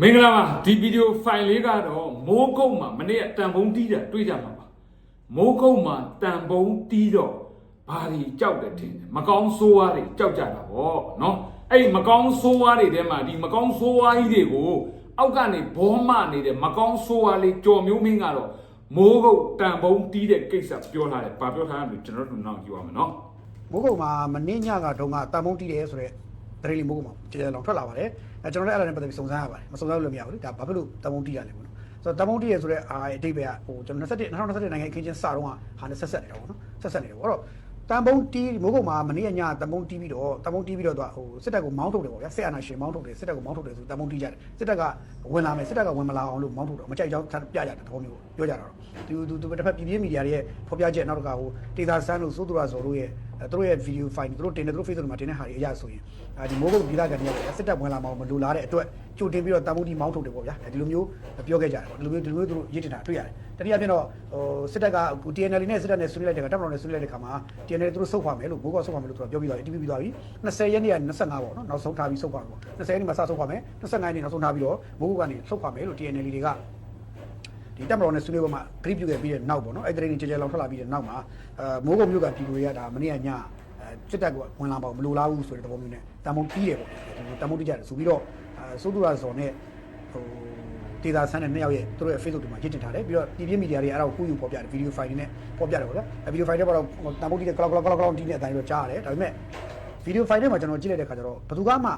မင်္ဂလာပါဒီဗီဒီယိုဖိုင်လေးကတော့မိုးကုတ်မှာမနေ့ကတန်ဖုံးတီးတာတွေ့ကြမှာပါမိုးကုတ်မှာတန်ဖုံးတီးတော့ဘာတွေကြောက်တယ်ထင်တယ်မကောင်းဆိုးဝါးတွေကြောက်ကြတာဗောနော်အဲ့ဒီမကောင်းဆိုးဝါးတွေထဲမှာဒီမကောင်းဆိုးဝါးကြီးတွေကိုအောက်ကနေဘောမနေတဲ့မကောင်းဆိုးဝါးလေးကြော်မျိုးမင်းကတော့မိုးကုတ်တန်ဖုံးတီးတဲ့ကိစ္စပြောထားတယ်ဘာပြောထားလဲကျွန်တော်တို့နောက်ကြည့်ပါမယ်နော်မိုးကုတ်မှာမင်းညကတုန်းကတန်မုံတီးတယ်ဆိုတော့ တရေလီမိုးကုတ်မှာကြည်ကြလောင်ထွက်လာပါတယ်အဲကျွန်တော်လည်းအဲ့ဒါနဲ့ပတ်သက်ပြီးစုံစမ်းရပါတယ်မစုံစမ်းလို့မရဘူးလေဒါဘာဖြစ်လို့တန်မုံတီးရလဲပေါ့နော်ဆိုတော့တန်မုံတီးရဆိုတော့အာအတိတ်ပဲဟိုကျွန်တော်21 2021နိုင်ငံအခင်းချင်းစတော့ဟာနဲ့ဆက်ဆက်နေတာပေါ့နော်ဆက်ဆက်နေတယ်ပေါ့တော့တန်မုံတီးမိုးကုတ်မှာမနေ့ညတန်မုံတီးပြီးတော့တန်မုံတီးပြီးတော့သူကဟိုစစ်တပ်ကိုမောင်းထုတ်တယ်ပေါ့ဗျာစစ်အာဏာရှင်မောင်းထုတ်တယ်စစ်တပ်ကိုမောင်းထုတ်တယ်ဆိုတန်မုံတီးကြတယ်စစ်တပ်ကဝင်လာမယ်စစ်တပ်ကဝင်မလာအောင်လို့မောင်းထုတ်တယ်မကြိုက်ကြောင်းပြကြတယ်သဘောမျိုးပြောကြတာတော့သူသူသူတစ်ဖက်ပြည်ပြင်းမီဒီယာတွေရဲ့ဖော်ပြချက်နောက်တစ်ခါဟိုဒေတာဆန်းတို့စိုးသူရဇော်တို့ရဲ့ သူတို့ရဲ့ video file သူတို့တင်တယ်သူတို့ Facebook မှာတင်တဲ့ဟာတွေအရဆိုရင်အဲဒီမိုးကုတ်ပြည်သားကန်တွေကစစ်တပ်ဝင်လာမှမလိုလားတဲ့အတွက်ကြိုတင်ပြီးတော့တန်ဖိုးဒီမောင်းထုတ်တယ်ပေါ့ဗျာဒီလိုမျိုးပြောခဲ့ကြတယ်ပေါ့ဒီလိုမျိုးဒီလိုမျိုးသူတို့ရည်တင်တာတွေ့ရတယ်တတိယပြင်တော့ဟိုစစ်တပ်က TNL နဲ့စစ်တပ်နဲ့ဆွေးနွေးလိုက်တဲ့ကတပ်မတော်နဲ့ဆွေးနွေးလိုက်တဲ့ခါမှာ TNL သူတို့ဆုတ်ခွာမယ်လို့မိုးကုတ်ဆုတ်ခွာမယ်လို့သူကပြောပြီးသွားပြီ TP ပြီးသွားပြီ20ရက်နေ့က25ပေါ့နော်နောက်ဆုံးထားပြီးဆုတ်ခွာမယ်ပေါ့20ရက်နေ့မှာစဆုတ်ခွာမယ်25ရက်နေ့နောက်ဆုံးထားပြီးတော့မိုးကုတ်ကနေဆုတ်ခွာမယ်လို့ TNL တွေက ဒီတက်မတော်နဲ့ဆွေးနွေးပွဲမှာဂရိပြုခဲ့ပြီးတဲ့နောက်ပေါ့နော်အဲ့ဒီရင်ကြဲကြဲလောက်ထွက်လာပြီးတဲ့နောက်မှာအဲမိုးကုတ်မြို့ကပြည်သူတွေကဒါမနေ့ကညအဲစစ်တပ်ကဝင်လာပေါ့မလိုလားဘူးဆိုတဲ့သဘောမျိုးနဲ့တမုံတီးတယ်ပေါ့ဒီတမုံတီးကြတယ်ဆိုပြီးတော့အဲစိုးသူရဇော်နဲ့ဟိုဒေတာဆန်းတဲ့နှစ်ယောက်ရဲ့သူတို့ရဲ့ Facebook တွေမှာရစ်တင်ထားတယ်ပြီးတော့ပြည်ပြင်းမီဒီယာတွေအဲ့ဒါကိုကူးယူဖော်ပြတယ်ဗီဒီယိုဖိုင်တွေနဲ့ဖော်ပြတယ်ပေါ့ဗျာအဲဗီဒီယိုဖိုင်တွေကတော့တမုံတီးတဲ့ကလောက်ကလောက်ကလောက်ကလောက်တီးနေတဲ့အတိုင်းတော့ကြားရတယ်ဒါပေမဲ့ဗီဒီယိုဖိုင်ထဲမှာကျွန်တော်ကြည့်လိုက်တဲ့ခါကျတော့ဘယ်သူကမှ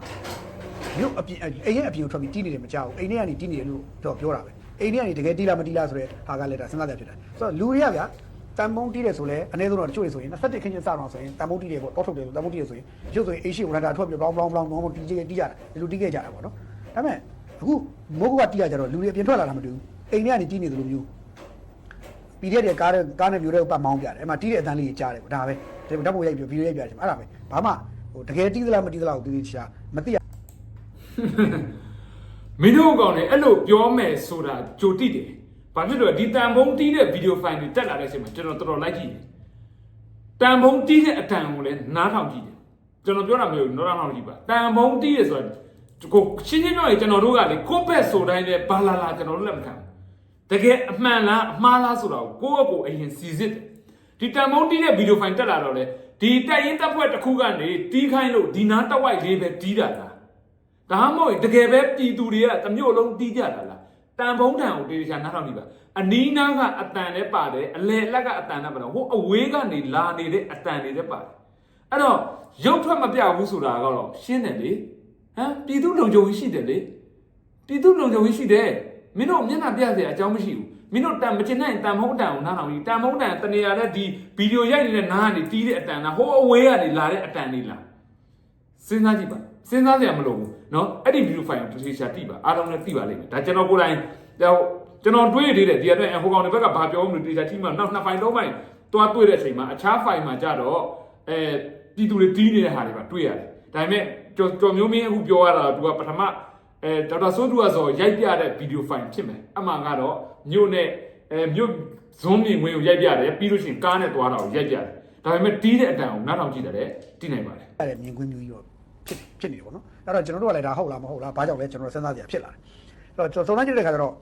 မြို့အပြင်အိမ်ရဲ့အပြင်ကိုထွက်ပြီးတီးနေတယ်မကြောက်ဘူးအိမ်ထဲကနေတီးနေတယ်လို့တော့ပြောတာပဲ အိမ်ထဲကနေတကယ်တီးလားမတီးလားဆိုတော့ဟာကလည်းဒါစဉ်းစားကြဖြစ်တယ်ဆိုတော့လူတွေကဗျာတန်မုံတီးတယ်ဆိုလဲအနည်းဆုံးတော့တချို့တွေဆိုရင်21ခင်းချင်းစတော့ဆိုရင်တန်မုံတီးတယ်ပေါ့တောထုတ်တယ်ဆိုတန်မုံတီးတယ်ဆိုရင်ရုပ်ဆိုရင်အိရှိဝရတာထွက်ပြီးဘောင်းဘောင်းဘောင်းဘောင်းတီးကြတီးကြတာဒီလိုတီးခဲ့ကြတာပေါ့နော်ဒါပေမဲ့အခုမိုးကတီးရကြတော့လူတွေအပြင်ထွက်လာတာမတူဘူးအိမ်ထဲကနေတီးနေတယ်လို့မျိုးပြီးတဲ့ကားတဲ့ကားနဲ့မျိုးတဲ့ပတ်မောင်းပြတယ်အဲ့မှာတီးတဲ့အတန်းလေးကြားတယ်ပေါ့ဒါပဲဒီဓာတ်ပုံရိုက်ပြီးဗီဒီယိုရိုက်ပြတယ်အဲ့ဒါပဲဘာမှဟိုတကယ်တီးသလားမတီးသလားကိုတီးချာမသိရ မင်းတို့ကောင်လည်းအဲ့လိုပြောမယ်ဆိုတာကြိုတိတယ်။ဘာဖြစ်လို့လဲဒီတန်ဖုံးတီးတဲ့ဗီဒီယိုဖိုင်တွေတက်လာတဲ့အချိန်မှာကျွန်တော်တော်တော်လိုက်ကြည့်တယ်။တန်ဖုံးတီးတဲ့အတန်ကိုလည်းနားထောင်ကြည့်တယ်။ကျွန်တော်ပြောတာမဟုတ်ဘူးနားထောင်ကြည့်ပါ။တန်ဖုံးတီးရဆိုတာကိုရှင်းရှင်းပြောရင်ကျွန်တော်တို့ကလေကိုယ့်ဘက်ဆိုတိုင်းလည်းဘာလာလာကျွန်တော်တို့လည်းမခံဘူး။တကယ်အမှန်လားအမှားလားဆိုတာကိုကိုယ့်အကိုအရင်စီစစ်တယ်။ဒီတန်ဖုံးတီးတဲ့ဗီဒီယိုဖိုင်တက်လာတော့လေဒီတက်ရင်တက်ဖွဲ့တစ်ခုကနေတီးခိုင်းလို့ဒီနားတက်ဝိုက်လေးပဲတီးတာလား။ ဒါမှမဟုတ်တကယ်ပဲပြည်သူတွေကတမျိုးလုံးတီးကြတာလားတန်ဖုံးတန်ကိုတေးချာနားထောင်ကြည့်ပါအနီးနားကအတန်နဲ့ပါတယ်အလဲလက်ကအတန်နဲ့ပါတယ်ဟိုအဝေးကနေလာနေတဲ့အတန်တွေလည်းပါတယ်အဲ့တော့ရုပ်ထွက်မပြဘူးဆိုတာကတော့ရှင်းတယ်လေဟမ်ပြည်သူလုံခြုံရေးရှိတယ်လေပြည်သူလုံခြုံရေးရှိတယ်မင်းတို့မျက်နှာပြစရာအကြောင်းမရှိဘူးမင်းတို့တန်မချင်နိုင်တန်ဖုံးတန်ကိုနားထောင်ကြည့်တန်ဖုံးတန်တနေရာနဲ့ဒီဗီဒီယိုရိုက်နေတဲ့နားကနေတီးတဲ့အတန်လားဟိုအဝေးကနေလာတဲ့အတန်လေးလားစဉ်းစားကြည့်ပါ စဉ်းစားစရာမလိုဘူးเนาะအဲ့ဒီဗီဒီယိုဖိုင်ကိုတစ်ချာတိပါအားလုံးလည်းသိပါလိမ့်မယ်ဒါကျွန်တော်ကိုယ်တိုင်ဟိုကျွန်တော်တွေးသေးတယ်ဒီအတွက်ဟိုကောင်တွေဘက်ကဘာပြောမလို့တစ်ချာတိမှနောက်နှစ်ဖိုင်သုံးဖိုင်တွားတွေ့တဲ့အချိန်မှာအခြားဖိုင်မှာကြတော့အဲပြည်သူတွေတီးနေတဲ့ဟာတွေပါတွေ့ရတယ်ဒါပေမဲ့ကျော်ကျော်မျိုးမင်းအခုပြောရတာသူကပထမအဲဒေါက်တာဆိုးသူကဆိုရိုက်ပြတဲ့ဗီဒီယိုဖိုင်ဖြစ်မယ်အမှန်ကတော့မြို့နဲ့အဲမြို့ဇွန်မြင်ဝင်ကိုရိုက်ပြတယ်ပြီးလို့ရှိရင်ကားနဲ့သွားတာကိုရိုက်ပြတယ်ဒါပေမဲ့တီးတဲ့အတန်ကိုနားထောင်ကြည့်တယ်တီးနိုင်ပါတယ် ရတဲ့မြင်ကွင်းမျိုးကြီးတော့ ဖြစ်ဖြစ်နေတယ်ပေါ့နော်အဲ့တော့ကျွန်တော်တို့ကလည်းဒါဟုတ်လားမဟုတ်လားဘာကြောင့်လဲကျွန်တော်စဉ်းစားကြရဖြစ်လာတယ်အဲ့တော့ကျွန်တော်စုံစမ်းကြည့်တဲ့ခါကျတော့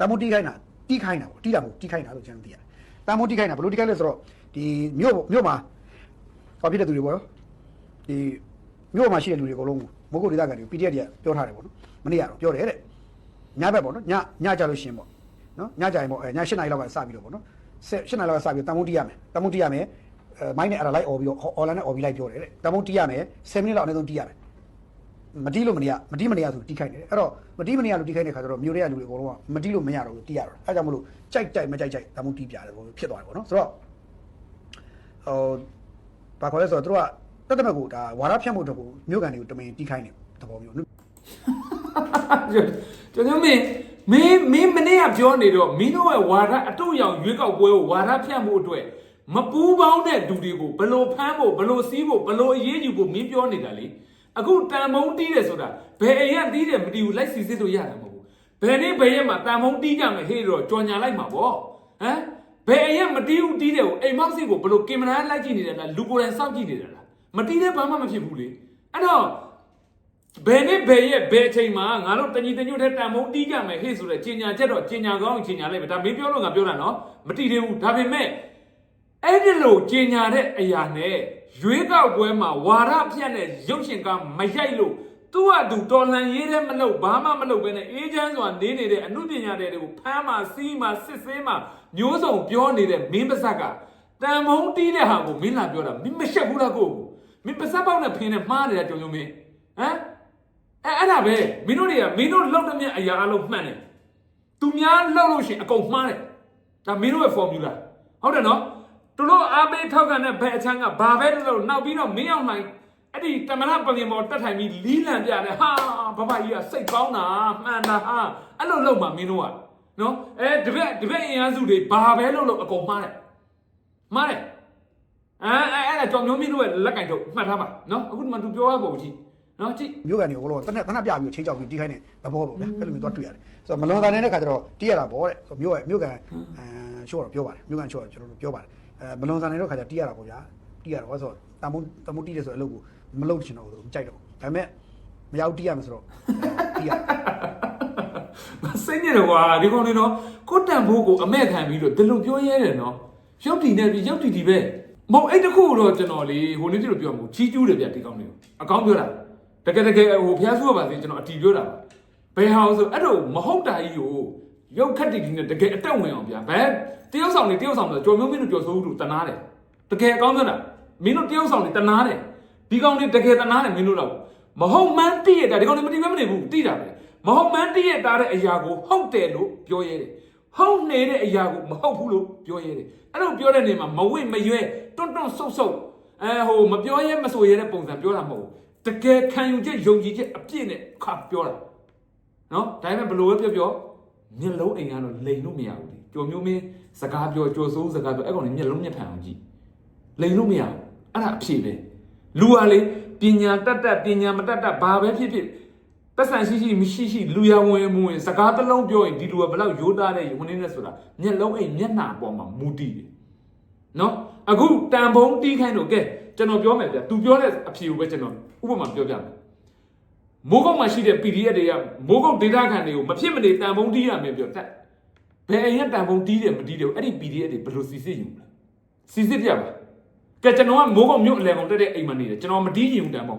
တမုတ်တီးခိုင်းတာတီးခိုင်းတာပေါ့တီးတာမဟုတ်တီးခိုင်းတာလို့ကျွန်တော်သိရတယ်တမုတ်တီးခိုင်းတာဘယ်လိုတီးခိုင်းလဲဆိုတော့ဒီမြို့မြို့မှာဟောဖြစ်တဲ့သူတွေပေါ့နော်ဒီမြို့မှာရှိတဲ့လူတွေအကုန်လုံးမဟုတ်ကိုဒေသခံတွေ PDF တွေကပြောထားတယ်ပေါ့နော်မနေ့ကတော့ပြောတယ်တဲ့ညဘက်ပေါ့နော်ညညကြလို့ရှင်းပေါ့နော်ညကြရင်ပေါ့အဲည8နာရီလောက်ကစပြီးတော့ပေါ့နော်7နာရီလောက်ကစပြီးတမုတ်တီးရမယ်တမုတ်တီးရမယ်အဲ မိုင်းနဲ့အဲ့ဒါလိုက်អော်ပြီးတော့ online နဲ့អော်ပြီးလိုက်ပြောတယ်တဲ့တမုတ်တီးရမယ်7မိနစ်လောက်အနည်းဆုံးတီးရမယ်မတီးလို့မနေရမတီးမနေရဆိုတီးခိုင်းတယ်အဲ့တော့မတီးမနေရလို့တီးခိုင်းတဲ့ခါကျတော့မျိုးတွေကလူတွေအကုန်လုံးကမတီးလို့မရတော့ဘူးတီးရတော့အဲ့ကြောင့်မလို့ကြိုက်ကြိုက်မကြိုက်ကြိုက်ဒါမှမဟုတ်တီးပြတယ်ဘို့ဖြစ်သွားတယ်ပေါ့နော်ဆိုတော့ဟိုဘာခေါ်လဲဆိုတော့သူတို့ကတက်တက်မဲ့ကိုဒါဝါရဖြတ်မှုတော့ကိုမျိုးကန်တွေကိုတမင်တီးခိုင်းတယ်သဘောမျိုးနော်ကျွန်တော်မင်းမင်းမင်းမနေ့ကပြောနေတော့မင်းတို့ရဲ့ဝါဒအတုရောင်ရွေးကောက်ပွဲကိုဝါဒဖြတ်မှုအတွက် မပူးပေါင်းတဲ့လူတွေကိုဘလို့ဖမ်းဖို့ဘလို့စီးဖို့ဘလို့အရေးယူဖို့မင်းပြောနေတာလေအခုတန်မုံတီးတယ်ဆိုတာဘယ်အရက်တီးတယ်မတီးဘူးလိုက်စီစစ်လို့ရတယ်မဟုတ်ဘူးဘယ်နေ့ဘယ်ရက်မှာတန်မုံတီးကြမယ်ဟေ့တော့ကြော်ညာလိုက်မှာပေါ့ဟမ်ဘယ်အရက်မတီးဘူးတီးတယ်ကိုအိမ်မောက်စီကိုဘလို့ကင်မရာလိုက်ကြည့်နေတာလားလူကိုယ်တိုင်စောင့်ကြည့်နေတာလားမတီးတဲ့ဘာမှမဖြစ်ဘူးလေအဲ့တော့ဘယ်နဲ့ဘယ်ရဲ့ဘယ်အချိန်မှာငါတို့တညီတညွတ်တဲ့တန်ဖုံတီးကြမယ်ဟေ့ဆိုတဲ့ကြီးညာချက်တော့ကြီးညာကောင်းကြီးညာလိုက်ပဲဒါမင်းပြောလို့ငါပြောတာနော်မတိသေးဘူးဒါပေမဲ့ အဲ့ဒီလိုကြီးညာတဲ့အရာနဲ့ရွေးကောက်ပွဲမှာဝါရပြတ်တဲ့ရုပ်ရှင်ကမရိုက်လို့သူ့ဟာသူတော်လှန်ရေးတဲ့မလုပ်ဘာမှမလုပ်ဘဲနဲ့အေးချမ်းစွာနေနေတဲ့အမှုပညာတွေကိုဖမ်းမှစီးမှစစ်ဆေးမှမျိုးစုံပြောနေတဲ့မင်းပါဇက်ကတန်ဖုံတီးတဲ့ဟာကိုမင်းလာပြောတာမင်းမရှက်ဘူးလားကိုကိုမင်းပါဇက်ပေါက်နဲ့ဖင်းနဲ့မှားနေတာကြုံကြုံမင်းဟမ်အဲအဲ့ဒါပဲမင်းတို့တွေကမင်းတို့လောက်တဲ့မြတ်အရာအလုံးမှန်တယ်သူများလောက်လို့ရှရင်အကုန်မှားတယ်ဒါမင်းတို့ရဲ့ formula ဟုတ်တယ်နော် သူတို့အားပေးထောက်ခံတဲ့ဘယ်အချမ်းကဘာပဲလို့နောက်ပြီးတော့မင်းအောင်နိုင်အဲ့ဒီတမနာပလင်ပေါ်တက်ထိုင်ပြီးလီးလံပြတယ်ဟာဘဘကြီးကစိတ်ကောင်းတာမှန်တာဟာအဲ့လိုလုပ်မှမင်းတို့ကနော်အဲတပည့်တပည့်အင်အားစုတွေဘာပဲလုပ်လို့အကုန်မှားတယ်မှားတယ်အဲအဲအဲ့ဒါကြောင့်မျိုးမင်းတို့ရဲ့လက်ကင်ထုတ်မှတ်ထားပါနော်အခုဒီမှာသူပြောရပုံကြည့်နော်ကြည့်မြို့ကန်တွေကိုဘလို့တနက်တနက်ပြပြီးချင်းချောက်ပြီးတီးခိုင်းတဲ့သဘောပေါ့ဗျာအဲ့လိုမျိုးသွားတွေ့ရတယ်ဆိုတော့မလွန်တာနေတဲ့ခါကျတော့တီးရတာပေါ့တဲ့ဆိုတော့မြို့ရဲ့မြို့ကန်အဲရှို့တော့ပြောပါတယ်မြို့ကန်ရှို့တော့ကျွန်တော်တို့ပြောပါတယ် အဲမလွန်တာနေတဲ့ခါကျတီးရတာပေါ့ဗျာတီးရတော့ဆိုတော့တမုံတမုံတီးတယ်ဆိုတဲ့အလုပ်ကိုမလုပ်ချင်တော့ဘူးမကြိုက်တော့ဒါပေမဲ့မရောက်တီးရမယ်ဆိုတော့တီးရစိတ်ညစ်တယ်ကွာဒီကောင်တွေနော်ကိုတန်ဖိုးကိုအမဲ့ခံပြီးတော့ဒီလိုပြောရဲတယ်နော်ရုပ်တည်နေပြီရုပ်တည်တည်ပဲမဟုတ်အဲ့တခုတော့ကျွန်တော်လေဟိုနေ့တည်းလို့ပြောမှာချီးကျူးတယ်ဗျဒီကောင်တွေကိုအကောင်းပြောတာတကယ်တကယ်ဟိုဖျားဆူပါစေကျွန်တော်အတီပြောတာဘယ်ဟာဆိုအဲ့တော့မဟုတ်တာကြီးကို ရုပ်ခက်တည်တည်နဲ့တကယ်အတက်ဝင်အောင်ဗျာဘယ်တရုပ်ဆောင်နေတရုပ်ဆောင်ဆိုကြော်မျိုးမင်းတို့ကြော်စိုးလို့တနာတယ်တကယ်အကောင်းပြောတာမင်းတို့တရုပ်ဆောင်နေတနာတယ်ဒီကောင်တွေတကယ်တနာတယ်မင်းတို့တော့မဟုတ်မှန်းတည့်ရတာဒီကောင်တွေမတည်မဲမနေဘူးတည်တာပဲမဟုတ်မှန်းတည့်ရတာတဲ့အရာကိုဟုတ်တယ်လို့ပြောရဲတယ်ဟုတ်နေတဲ့အရာကိုမဟုတ်ဘူးလို့ပြောရဲတယ်အဲ့လိုပြောတဲ့နေမှာမဝိမရွဲတွန့်တွန့်ဆုတ်ဆုတ်အဲဟိုမပြောရဲမဆိုရဲတဲ့ပုံစံပြောတာမဟုတ်ဘူးတကယ်ခံယူချက်ယုံကြည်ချက်အပြည့်နဲ့ခါပြောတာနော်ဒါပေမဲ့ဘလို့ပဲပြောပြော မျက်လုံးအိမ်ကတော့လိန်လို့မရဘူးကြိုမျိုးမင်းစကားပြောကြိုစိုးစကားပြောအဲ့ကောင်နေမျက်လုံးမျက်ဖန်အောင်ကြည့်လိန်လို့မရဘူးအဲ့ဒါအဖြစ်ပဲလူကလေပညာတတ်တတ်ပညာမတတ်တတ်ဘာပဲဖြစ်ဖြစ်ပတ်စံရှိရှိမရှိရှိလူရဝင်မဝင်စကားတစ်လုံးပြောရင်ဒီလူကဘယ်လောက်ရိုးသားတဲ့ဝင်နေလဲဆိုတာမျက်လုံးအိမ်မျက်နှာပေါ်မှာမူတည်တယ်နော်အခုတန်ဖုံတီးခိုင်းတော့ကဲကျွန်တော်ပြောမယ်ဗျသူပြောတဲ့အဖြေကိုပဲကျွန်တော်ဥပမာပြောပြမယ် မိုးကုတ်မှာရှိတဲ့ PDF တွေကမိုးကုတ်ဒေတာခံတွေကိုမဖြစ်မနေတန်ဖုံတီးရမယ်ပြောတက်ဘယ်အရင်တန်ဖုံတီးတယ်မတီးတယ်အဲ့ဒီ PDF တွေဘယ်လိုစီစစ်ယူလဲစီစစ်ပြပါကဲကျွန်တော်ကမိုးကုတ်မြို့အလယ်ကောင်တက်တဲ့အိမ်မှာနေတယ်ကျွန်တော်မတီးရင်တန်ဖုံ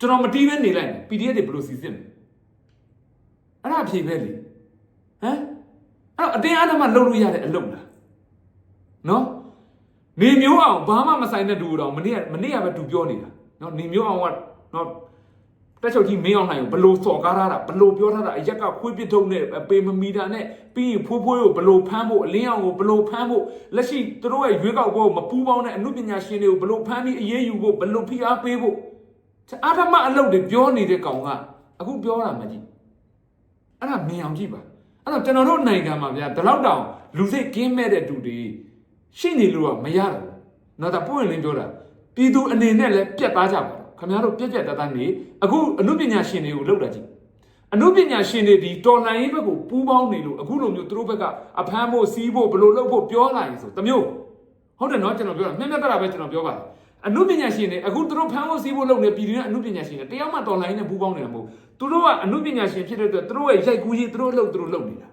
ကျွန်တော်မတီးဘဲနေလိုက်တယ် PDF တွေဘယ်လိုစီစစ်လဲအဲ့ဒါအဖြေပဲလေဟမ်အဲ့တော့အတင်းအဓမ္မလုပ်လို့ရတဲ့အလုပ်လားနော်နေမျိုးအောင်ဘာမှမဆိုင်တဲ့တူတော့မနေ့ကမနေ့ကပဲတူပြောနေတာနော်နေမျိုးအောင်ကနော် တက်ချုပ်ကြီးမင်းအောင်နိုင်ကိုဘလို့စော်ကားထားတာဘလို့ပြောထားတာအရက်ကခွေးပစ်ထုံးနဲ့ပေမမီတာနဲ့ပြီးရင်ဖိုးဖိုးကိုဘလို့ဖမ်းဖို့အလင်းအောင်ကိုဘလို့ဖမ်းဖို့လက်ရှိသူတို့ရဲ့ရွေးကောက်ပွဲကိုမပူးပေါင်းတဲ့အမှုပညာရှင်တွေကိုဘလို့ဖမ်းပြီးအေးအေးယူဖို့ဘလို့ဖိအားပေးဖို့အာဓမ္မအလုပ်တွေပြောနေတဲ့ကောင်ကအခုပြောတာမကြည့်အဲ့ဒါမြင်အောင်ကြည့်ပါအဲ့တော့ကျွန်တော်တို့နိုင်ငံမှာဗျာဒီလောက်တောင်လူစိတ်ကင်းမဲ့တဲ့တူတွေရှိနေလို့ကမရတော့ဘူး။နော်ဒါပွင့်လင်းပြောတာပြည်သူအနေနဲ့လည်းပြက်သားကြပါတော့ ခင်ဗျားတို့ပြက်ပြက်သားသားနေအခုအမှုပညာရှင်တွေကိုလောက်တာကြည့်အမှုပညာရှင်တွေဒီတော်လှန်ရေးဘက်ကိုပူးပေါင်းနေလို့အခုလိုမျိုးသူတို့ဘက်ကအဖမ်းဖို့စီးဖို့ဘယ်လိုလုပ်ဖို့ပြောလာရင်ဆိုတမျိုးဟုတ်တယ်နော်ကျွန်တော်ပြောတာမျက်မျက်တတာပဲကျွန်တော်ပြောပါတယ်အမှုပညာရှင်တွေအခုသူတို့ဖမ်းဖို့စီးဖို့လုပ်နေပြည်တွင်းအမှုပညာရှင်တွေတယောက်မှတော်လှန်ရေးနဲ့ပူးပေါင်းနေတာမဟုတ်ဘူးသူတို့ကအမှုပညာရှင်ဖြစ်တဲ့အတွက်သူတို့ရဲ့ရိုက်ကူးရေးသူတို့လုပ်သူတို့လုပ်နေတာ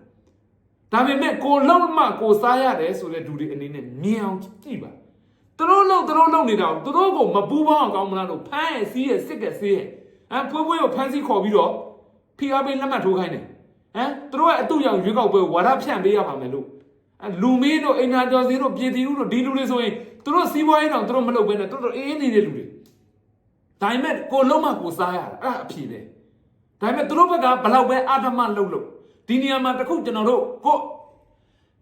ဒါပေမဲ့ကိုလုံးမှကိုစားရတယ်ဆိုတဲ့ဒူတွေအနေနဲ့မြင်အောင်ကြည့်ပါ သူတို့လုပ်သူတို့လုပ်နေတာကိုသူတို့ကိုမပူးပေါင်းအောင်ကောင်းမလားလို့ဖမ်းရဲ့စီးရဲ့စစ်ကဆေးရဲ့ဟမ်ဖွေးဖွေးကိုဖမ်းဆီးခေါ်ပြီးတော့ဖိအားပေးလက်မှတ်ထိုးခိုင်းတယ်ဟမ်သူတို့ရဲ့အတူရောင်ရွေးကောက်ပွဲဝါဒဖြန့်ပေးရပါမယ်လို့အဲလူမင်းတို့အင်နာကျော်စင်းတို့ပြည်တီဦးတို့ဒီလူတွေဆိုရင်သူတို့စီးပွားရေးတော့သူတို့မလုပ်ဘဲနဲ့သူတို့အေးနေတဲ့လူတွေဒါပေမဲ့ကိုလုံးမကိုစားရတာအဲ့ဒါအဖြစ်ပဲဒါပေမဲ့သူတို့ဘက်ကဘလောက်ပဲအာဓမ္မလုပ်လို့ဒီနေရာမှာတခုကျွန်တော်တို့ကို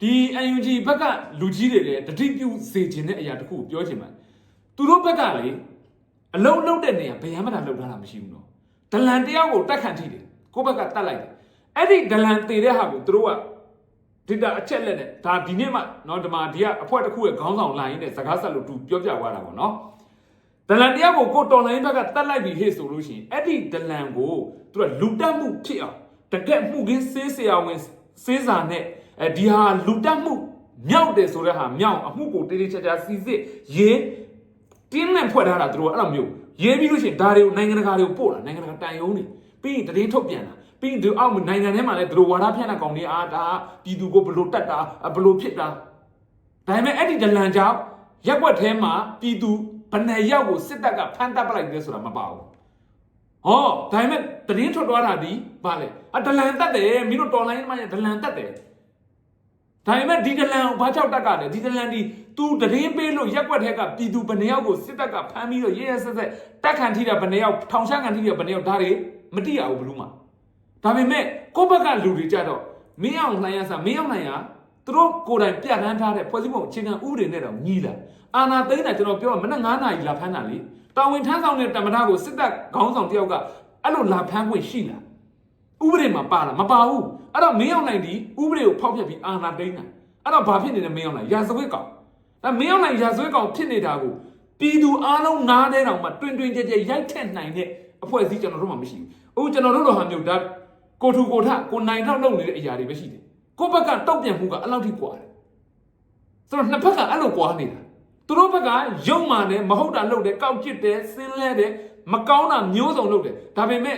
ဒီ UNG ဘက်ကလူကြီးတွေလည်းတတိပြုစေခြင်းတဲ့အရာတခုကိုပြောချင်ပါတယ်သူတို့ဘက်ကလေအလုံးလုံးတဲ့နေရာဘယံမတာလောက်ထားတာမရှိဘူးနော်ဒလန်တယောက်ကိုတက်ခံထိတယ်ကိုဘက်ကတတ်လိုက်တယ်အဲ့ဒီဒလန်တေတဲ့ဟာကိုသူတို့ကဒီတာအချက်လက်နဲ့ဒါဒီနေ့မှနော်ဒီမှာဒီကအဖွဲတစ်ခုရဲ့ခေါင်းဆောင်လာရင်းနဲ့စကားဆက်လို့သူပြောပြသွားတာပေါ့နော်ဒလန်တရားကိုကိုတော်လိုင်းဘက်ကတတ်လိုက်ပြီဟေ့ဆိုလို့ရှိရင်အဲ့ဒီဒလန်ကိုသူကလူတက်မှုဖြစ်အောင်တကက်မှုကင်းစေးဆရာဝင်စေးစာနဲ့ အဲဒီဟာလူတက်မှုမြောက်တယ်ဆိုတဲ့ဟာမြောက်အမှုကိုတေးသေးချာချာစီစစ်ရေးတင်းနဲ့ဖွဲ့ထားတာသူတို့ကအဲ့လိုမျိုးရေးပြီးလို့ရှိရင်ဒါတွေကိုနိုင်ငံတကာတွေကိုပို့တာနိုင်ငံတကာတန်ယုံနေပြီးရင်တည်င်းထုတ်ပြန်တာပြီးရင်ဒီအောက်နိုင်ငံထဲမှာလည်းဒီလိုဝါဒဖြန့်တဲ့ကောင်တွေအာဒါပြည်သူကိုဘလို့တက်တာဘလို့ဖြစ်တာဒါပေမဲ့အဲ့ဒီဒလန်ကြောင့်ရက်ွက်ထဲမှာပြည်သူဘယ်နှစ်ယောက်ကိုစစ်တပ်ကဖမ်းတပ်ပလိုက်တယ်ဆိုတာမပါဘူးဟောဒါပေမဲ့တည်င်းထွက်သွားတာဒီဘာလဲအဒလန်တက်တယ်မင်းတို့တော်လိုင်းမှာဒလန်တက်တယ် ဒါပေမဲ့ဒီဒလန်ကိုဘာကြောက်တက်ကလဲဒီဒလန်ဒီ तू တရင်ပေးလို့ရက်ွက်ထက်ကပြည်သူဘယ်နှယောက်ကိုစစ်တပ်ကဖမ်းပြီးတော့ရဲရဲဆက်ဆက်တက်ခံထိတာဘယ်နှယောက်ထောင်ချခံထိတာဘယ်နှယောက်ဒါတွေမတိရဘူးဘလို့မှဒါပေမဲ့ကိုယ့်ဘက်ကလူတွေကြတော့မင်းအောင်လှိုင်းရစားမင်းအောင်လှိုင်းရသူတို့ကိုယ်တိုင်ပြဋ္ဌာန်းထားတဲ့ဖွဲ့စည်းပုံအခြေခံဥပဒေနဲ့တော့ညီလာအာနာသိန်းတာကျွန်တော်ပြောမနက်9နာရီလာဖမ်းတာလေတာဝန်ထမ်းဆောင်တဲ့တမန်တော်ကိုစစ်တပ်ခေါင်းဆောင်တယောက်ကအဲ့လိုလာဖမ်းခွင့်ရှိလား ဥပဒေမှာပါလားမပါဘူးအဲ့တော့မင်းအောင်နိုင်ဒီဥပဒေကိုဖောက်ဖျက်ပြီးအာဏာသိမ်းတာအဲ့တော့ဘာဖြစ်နေလဲမင်းအောင်နိုင်ရာဇဝတ်ကောင်ဒါမင်းအောင်နိုင်ရာဇဝတ်ကောင်ဖြစ်နေတာကိုပြည်သူအားလုံးနားတဲ့တောင်မှတွင်တွင်ကြဲကြဲရိုက်ထက်နိုင်တဲ့အဖွဲ့အစည်းကျွန်တော်တို့မှမရှိဘူးအခုကျွန်တော်တို့လိုဟာမျိုးဒါကိုထူကိုထကိုနိုင်ထောက်လုပ်နေတဲ့အရာတွေပဲရှိတယ်ကိုယ့်ဘက်ကတောက်ပြန်မှုကအလောက်ထိကွာတယ်ဆိုတော့နှစ်ဖက်ကအဲ့လိုကွာနေတာသူတို့ဘက်ကရုံမာတယ်မဟုတ်တာလုပ်တယ်ကောက်ကျစ်တယ်ဆင်းလဲတယ်မကောင်းတာမျိုးစုံလုပ်တယ်ဒါပေမဲ့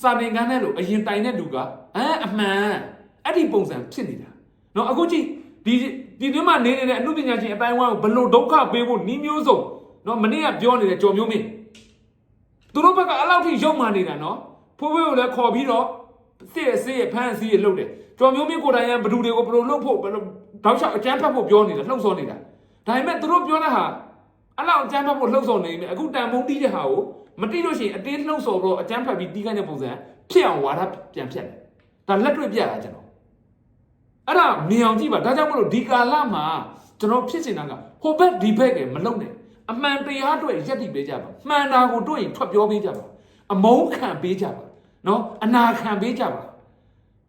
စာသင်ခန်းထဲလို့အရင်တိုင်တဲ့လူကအမ်အမှန်အဲ့ဒီပုံစံဖြစ်နေတာနော်အခုကြည့်ဒီဒီတွင်းမှာနေနေတဲ့အမှုပညာရှင်အတိုင်းဝိုင်းကိုဘလို့ဒုက္ခပေးဖို့နှီးမျိုးစုံနော်မနေ့ကပြောနေတဲ့ကြော်မျိုးမင်းသူတို့ဘက်ကအဲ့လောက်ထိရုပ်မာနေတာနော်ဖိုးဖိုးကိုလည်းခေါ်ပြီးတော့စစ်ရစစ်ရဖမ်းစီရလှုပ်တယ်ကြော်မျိုးမင်းကိုတိုင်ရန်ဘလူတွေကိုဘလို့လှုပ်ဖို့ဘလို့တောက်ချောက်အကျန်းဖတ်ဖို့ပြောနေတာလှုပ်ဆော်နေတာဒါပေမဲ့သူတို့ပြောတဲ့ဟာအဲ့လောက်အကျန်းဖတ်ဖို့လှုပ်ဆော်နေပြီအခုတန်ဖုံးတီးတဲ့ဟာကို မတိလို့ရှိရင်အတင်းလှုပ်ဆော်တော့အကျန်းဖတ်ပြီးတီးခိုင်းတဲ့ပုံစံဖြစ်အောင်ဝါဒပြန်ဖြတ်တယ်ဒါလက်တွေ့ပြတာကျွန်တော်အဲ့ဒါမြင်အောင်ကြည့်ပါဒါကြောင့်မလို့ဒီကာလမှာကျွန်တော်ဖြစ်နေတာကဟိုဘက်ဒီဘက်ကမလုံနဲ့အမှန်တရားအတွက်ရက်တည်ပေးကြပါမှန်တာကိုတွေ့ရင်ထွက်ပြောပေးကြပါအမုန်းခံပေးကြပါနော်အနာခံပေးကြပါ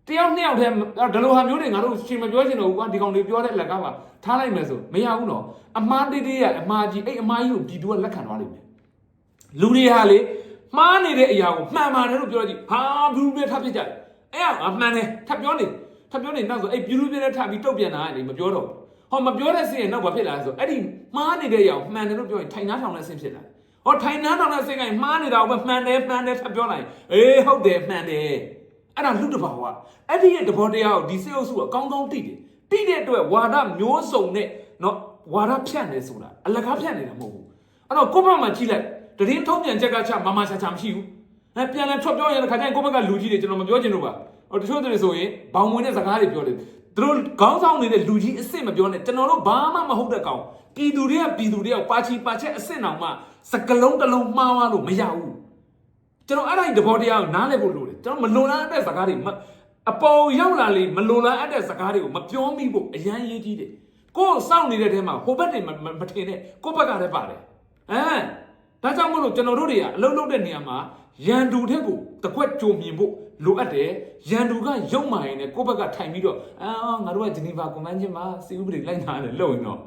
တယောက်နှစ်ယောက်တည်းဒီလိုဟာမျိုးတွေငါတို့ရှင်မပြောချင်တော့ဘူးကွာဒီကောင်တွေပြောတဲ့လက်ကပါထားလိုက်မယ်ဆိုမရဘူးနော်အမားတေးတေးရအမားကြီးအဲ့အမားကြီးကိုပြည်သူကလက်ခံသွားလိမ့်မယ် လူတွေဟာလေမှားနေတဲ့အရာကိုမှန်ပါတယ်လို့ပြောကြည့်ဟာဘူးပဲထပ်ဖြစ်ကြတယ်အဲ့ဒါအမှန်တယ်ထပ်ပြောနေထပ်ပြောနေနောက်ဆိုအဲ့ပြူလူပြတဲ့ထပ်ပြီးတုတ်ပြန်တာလေမပြောတော့ဟောမပြောတဲ့စင်ရင်နောက်ဘာဖြစ်လာလဲဆိုအဲ့ဒီမှားနေတဲ့အရာကိုမှန်တယ်လို့ပြောရင်ထိုင်နှားထောင်တဲ့စင်ဖြစ်လာဟောထိုင်နှားထောင်တဲ့စင်ကမှားနေတာကိုပဲမှန်တယ်မှန်တယ်ထပ်ပြောလိုက်အေးဟုတ်တယ်မှန်တယ်အဲ့ဒါလူတစ်ပါးကအဲ့ဒီရဲ့တဘောတရားကိုဒီစေအုပ်စုကအကောင်းကောင်းသိတယ်သိတဲ့အတွက်ဝါဒမျိုးစုံနဲ့နော်ဝါဒဖြန့်နေဆိုတာအလကားဖြန့်နေတာမဟုတ်ဘူးအဲ့တော့ကိုယ့်ဘက်မှာကြည့်လိုက် တရင်ထုံးပြန်ချက်ကချမမချာချာမရှိဘူးအဲပြန်လဲထွက်ပြောရင်တစ်ခါကျရင်ကိုယ့်ဘက်ကလူကြီးတွေကျွန်တော်မပြောချင်လို့ပါဟိုတချို့တွေဆိုရင်ဘောင်ဝင်တဲ့စကားတွေပြောတယ်သူတို့ခေါင်းဆောင်နေတဲ့လူကြီးအစ်စ်မပြောနဲ့ကျွန်တော်တို့ဘာမှမဟုတ်တဲ့ကောင်ပြည်သူတွေကပြည်သူတွေကပါချီပါချက်အစ်စ်အောင်မှစကလုံးတစ်လုံးမှားသွားလို့မရဘူးကျွန်တော်အဲ့ဒါဒီသဘောတရားကိုနားလည်ဖို့လိုတယ်ကျွန်တော်မလွန်လားတဲ့စကားတွေအပေါ်ရောက်လာလေမလွန်လားအပ်တဲ့စကားတွေကိုမပြောမိဖို့အရန်ရေးကြီးတယ်ကိုယ်စောင့်နေတဲ့ထဲမှာဟိုဘက်တွေမထင်နဲ့ကိုယ့်ဘက်ကလည်းပါတယ်ဟမ် ဒါကြောင့်မို့လို့ကျွန်တော်တို့တွေကအလုံးလုံးတဲ့နေရာမှာရန်သူတဲ့ကိုတကွက်ကြုံမြင်ဖို့လိုအပ်တယ်ရန်သူကရုံမာရင်လည်းကိုယ့်ဘက်ကထိုင်ပြီးတော့အာငါတို့ကဂျနီဗာကွန်ဗန်းချင်းမှာစီဥပဒေလိုက်နာတယ်လို့ရင်တော့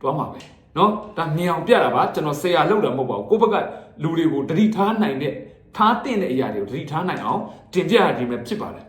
တွားမှာပဲเนาะဒါမြင်အောင်ပြတာပါကျွန်တော်ဆရာလောက်တာမဟုတ်ပါဘူးကိုယ့်ဘက်ကလူတွေကိုတတိထားနိုင်တဲ့ထားတဲ့တဲ့အရာတွေကိုတတိထားနိုင်အောင်တင်ပြရခြင်းပဲဖြစ်ပါတယ်